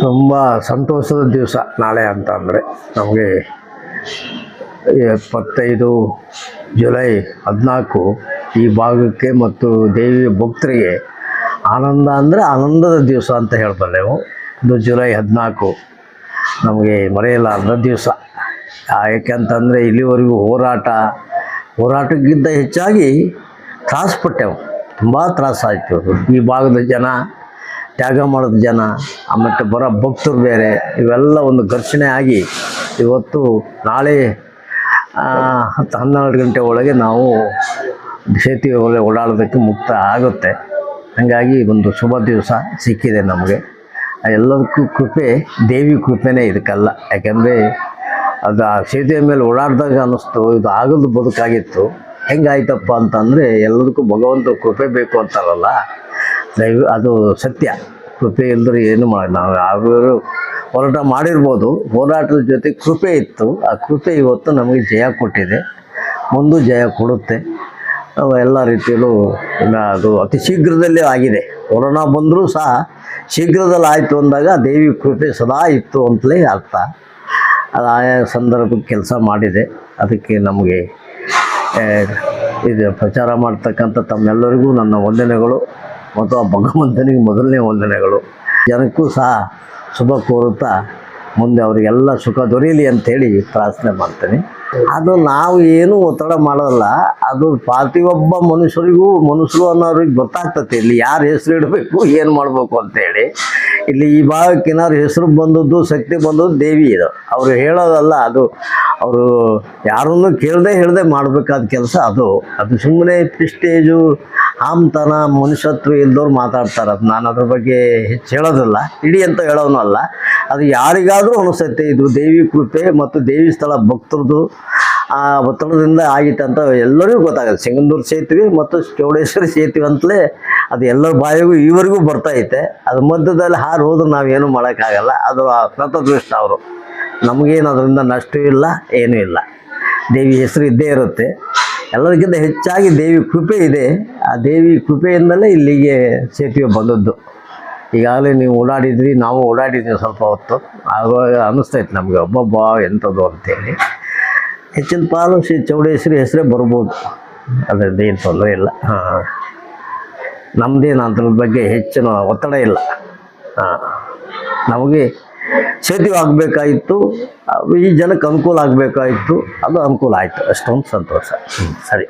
ತುಂಬ ಸಂತೋಷದ ದಿವಸ ನಾಳೆ ಅಂತ ಅಂದರೆ ನಮಗೆ ಎಪ್ಪತ್ತೈದು ಜುಲೈ ಹದಿನಾಲ್ಕು ಈ ಭಾಗಕ್ಕೆ ಮತ್ತು ದೇವಿಯ ಭಕ್ತರಿಗೆ ಆನಂದ ಅಂದರೆ ಆನಂದದ ದಿವಸ ಅಂತ ಹೇಳ್ಬಲ್ಲೆವು ಇದು ಜುಲೈ ಹದಿನಾಲ್ಕು ನಮಗೆ ಮರೆಯಲಾರದ ದಿವಸ. ಯಾಕೆಂತಂದರೆ ಇಲ್ಲಿವರೆಗೂ ಹೋರಾಟ ಹೋರಾಟಕ್ಕಿಂತ ಹೆಚ್ಚಾಗಿ ತ್ರಾಸಪಟ್ಟೆವು ತುಂಬ ತ್ರಾಸಾಯಿತು ಈ ಭಾಗದ ಜನ. ತ್ಯಾಗ ಮಾಡೋದು ಜನ ಮತ್ತು ಬರೋ ಭಕ್ತರು ಬೇರೆ, ಇವೆಲ್ಲ ಒಂದು ಘರ್ಷಣೆ ಆಗಿ ಇವತ್ತು ನಾಳೆ ಹತ್ತು ಹನ್ನೆರಡು ಗಂಟೆ ಒಳಗೆ ನಾವು ಸೇತುವೆ ಒಳಗೆ ಓಡಾಡೋದಕ್ಕೆ ಮುಕ್ತ ಆಗುತ್ತೆ. ಹಾಗಾಗಿ ಒಂದು ಶುಭ ದಿವಸ ಸಿಕ್ಕಿದೆ ನಮಗೆ. ಎಲ್ಲದಕ್ಕೂ ಕೃಪೆ, ದೇವಿ ಕೃಪೆನೇ ಇದಕ್ಕಲ್ಲ. ಯಾಕೆಂದರೆ ಅದು ಆ ಸೇತುವೆ ಮೇಲೆ ಓಡಾಡಿದಾಗ ಅನ್ನಿಸ್ತು, ಇದು ಆಗಲ್ದು ಬದುಕಾಗಿತ್ತು. ಹೆಂಗಾಯ್ತಪ್ಪ ಅಂತಂದರೆ ಎಲ್ಲದಕ್ಕೂ ಭಗವಂತ ಕೃಪೆ ಬೇಕು ಅಂತಾರಲ್ಲ. ದೈವ ಅದು ಸತ್ಯ. ಕೃಪೆ ಇಲ್ಲದ್ರೆ ಏನು ಮಾಡಿ ನಾವು ಯಾವ್ಯಾರು ಹೋರಾಟ ಮಾಡಿರ್ಬೋದು. ಹೋರಾಟದ ಜೊತೆ ಕೃಪೆ ಇತ್ತು. ಆ ಕೃಪೆ ಇವತ್ತು ನಮಗೆ ಜಯ ಕೊಟ್ಟಿದೆ. ಮುಂದೂ ಜಯ ಕೊಡುತ್ತೆ. ಎಲ್ಲ ರೀತಿಯಲ್ಲೂ ಅದು ಅತಿ ಶೀಘ್ರದಲ್ಲೇ ಆಗಿದೆ. ಕೊರೋನಾ ಬಂದರೂ ಸಹ ಶೀಘ್ರದಲ್ಲಿ ಆಯಿತು ಅಂದಾಗ ದೇವಿ ಕೃಪೆ ಸದಾ ಇತ್ತು ಅಂತಲೇ ಅರ್ಥ. ಅದು ಆಯಾ ಸಂದರ್ಭಕ್ಕೆ ಕೆಲಸ ಮಾಡಿದೆ. ಅದಕ್ಕೆ ನಮಗೆ ಇದು ಪ್ರಚಾರ ಮಾಡ್ತಕ್ಕಂಥ ತಮ್ಮೆಲ್ಲರಿಗೂ ನನ್ನ ವಂದನೆಗಳು. ಮತ್ತು ಆ ಭಗವಂತನಿಗೆ ಮೊದಲನೇ ವಂದನೆಗಳು. ಜನಕ್ಕೂ ಸಹ ಶುಭ ಕೋರುತ್ತಾ ಮುಂದೆ ಅವರಿಗೆಲ್ಲ ಸುಖ ದೊರೆಯಲಿ ಅಂಥೇಳಿ ಪ್ರಾರ್ಥನೆ ಮಾಡ್ತೇನೆ. ಅದು ನಾವು ಏನು ಒತ್ತಡ ಮಾಡೋಲ್ಲ, ಅದು ಪ್ರತಿಯೊಬ್ಬ ಮನುಷ್ಯರಿಗೂ, ಮನುಷ್ಯರು ಅನ್ನೋರಿಗೆ ಗೊತ್ತಾಗ್ತದೆ, ಇಲ್ಲಿ ಯಾರು ಹೆಸರು ಇಡಬೇಕು, ಏನು ಮಾಡಬೇಕು ಅಂತೇಳಿ ಇಲ್ಲಿ ಈ ಭಾಗಕ್ಕೆ ಏನಾದ್ರು ಹೆಸರು ಬಂದದ್ದು, ಶಕ್ತಿ ಬಂದದ್ದು ದೇವಿ ಇದು. ಅವರು ಹೇಳೋದಲ್ಲ, ಅದು ಅವರು ಯಾರನ್ನು ಕೇಳದೆ ಹೇಳದೆ ಮಾಡಬೇಕಾದ ಕೆಲಸ ಅದು. ಅದು ಸುಮ್ಮನೆ ಪ್ರಿಸ್ಟೇಜು ಆಮ್ತನ, ಮನುಷ್ಯತ್ವ ಇಲ್ದವ್ರು ಮಾತಾಡ್ತಾರೆ. ಅದು ನಾನು ಅದ್ರ ಬಗ್ಗೆ ಹೆಚ್ಚು ಹೇಳೋದಿಲ್ಲ. ಇಡೀ ಅಂತ ಹೇಳೋನು ಅಲ್ಲ. ಅದು ಯಾರಿಗಾದರೂ ಅನಿಸುತ್ತೆ ಇದು ದೇವಿ ಕೃಪೆ ಮತ್ತು ದೇವಿ ಸ್ಥಳ ಭಕ್ತರದು, ಆ, ಒತ್ತಡದಿಂದ ಆಗಿತ್ತು ಅಂತ ಎಲ್ಲರಿಗೂ ಗೊತ್ತಾಗುತ್ತೆ. ಸಿಂಗಂದೂರು ಸೇತುವೆ ಮತ್ತು ಚೌಡೇಶ್ವರಿ ಸೇತುವೆ ಅಂತಲೇ ಅದು ಎಲ್ಲರ ಬಾಯಿಗೂ ಈವರೆಗೂ ಬರ್ತೈತೆ ಅದು ಮಧ್ಯದಲ್ಲಿ ಹಾರು ಹೋದ್ರೆ ನಾವೇನು ಮಾಡೋಕ್ಕಾಗಲ್ಲ. ಅದು ಕೃತದೃಷ್ಟ ಅವರು. ನಮಗೇನು ಅದರಿಂದ ನಷ್ಟ ಇಲ್ಲ ಏನೂ ಇಲ್ಲ. ದೇವಿ ಹೆಸರು ಇದ್ದೇ ಇರುತ್ತೆ. ಎಲ್ಲರಿಗಿಂತ ಹೆಚ್ಚಾಗಿ ದೇವಿ ಕೃಪೆ ಇದೆ. ಆ ದೇವಿ ಕೃಪೆಯಿಂದಲೇ ಇಲ್ಲಿಗೆ ಸೇತುವೆ ಬಂದದ್ದು. ಈಗಾಗಲೇ ನೀವು ಓಡಾಡಿದ್ರಿ, ನಾವು ಓಡಾಡಿದ್ವಿ ಸ್ವಲ್ಪ ಹೊತ್ತು. ಆವಾಗ ಅನ್ನಿಸ್ತೈತೆ ನಮಗೆ ಒಬ್ಬೊಬ್ಬ ಎಂಥದ್ದು? ಅಂತೇಳಿ. ಹೆಚ್ಚಿನ ಪಾಲು ಶ್ರೀ ಚೌಡೇಶ್ವರಿ ಹೆಸರೇ ಬರ್ಬೋದು. ಅದರಿಂದ ಏನು ತೊಂದರೆ ಇಲ್ಲ. ಹಾಂ. ನಮ್ಮದೇನು ಅದ್ರ ಬಗ್ಗೆ ಹೆಚ್ಚಿನ ಒತ್ತಡ ಇಲ್ಲ. ಹಾಂ. ನಮಗೆ ಸೇತುವೆ ಆಗಬೇಕಾಗಿತ್ತು ಈ ಜನಕ್ಕೆ ಅನುಕೂಲ ಆಗಬೇಕಾಯಿತು ಅದು ಅನುಕೂಲ ಆಯಿತು. ಅಷ್ಟೊಂದು ಸಂತೋಷ. ಸರಿ.